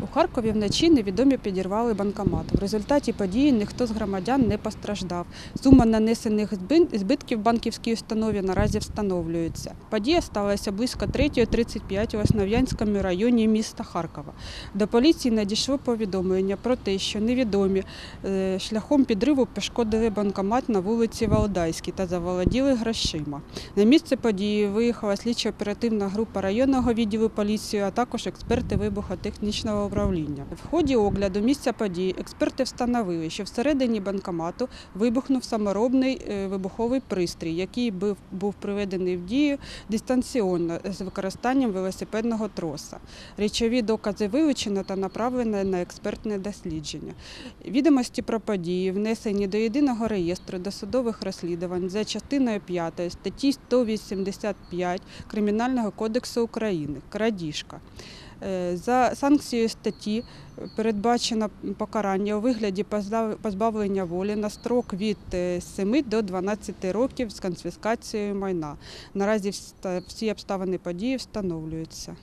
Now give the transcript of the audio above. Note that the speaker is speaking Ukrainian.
У Харкові вночі невідомі підірвали банкомат. В результаті події ніхто з громадян не постраждав. Сума нанесених збитків банківській установі наразі встановлюється. Подія сталася близько 3.35 у Основ'янському районі міста Харкова. До поліції надійшло повідомлення про те, що невідомі е, шляхом підриву пошкодили банкомат на вулиці Валдайській та заволоділи грошима. На місце події виїхала слідчо-оперативна група районного відділу поліції, а також експерти вибухотехнічного управління. В ході огляду місця події експерти встановили, що всередині банкомату вибухнув саморобний е, вибуховий пристрій, який був, приведений в дію дистанційно з використанням велосипедного троса. Речові докази вилучено та направлено на експертне дослідження. Відомості про події внесені до єдиного реєстру досудових розслідувань за частиною 5 статті 185 Кримінального кодексу України крадіжка. Е, За санкцією статті передбачено покарання у вигляді позбав- позбавлення волі на строк від е, 7 до 12 років з конфіскацією майна. Наразі всі обставини події встановлюються.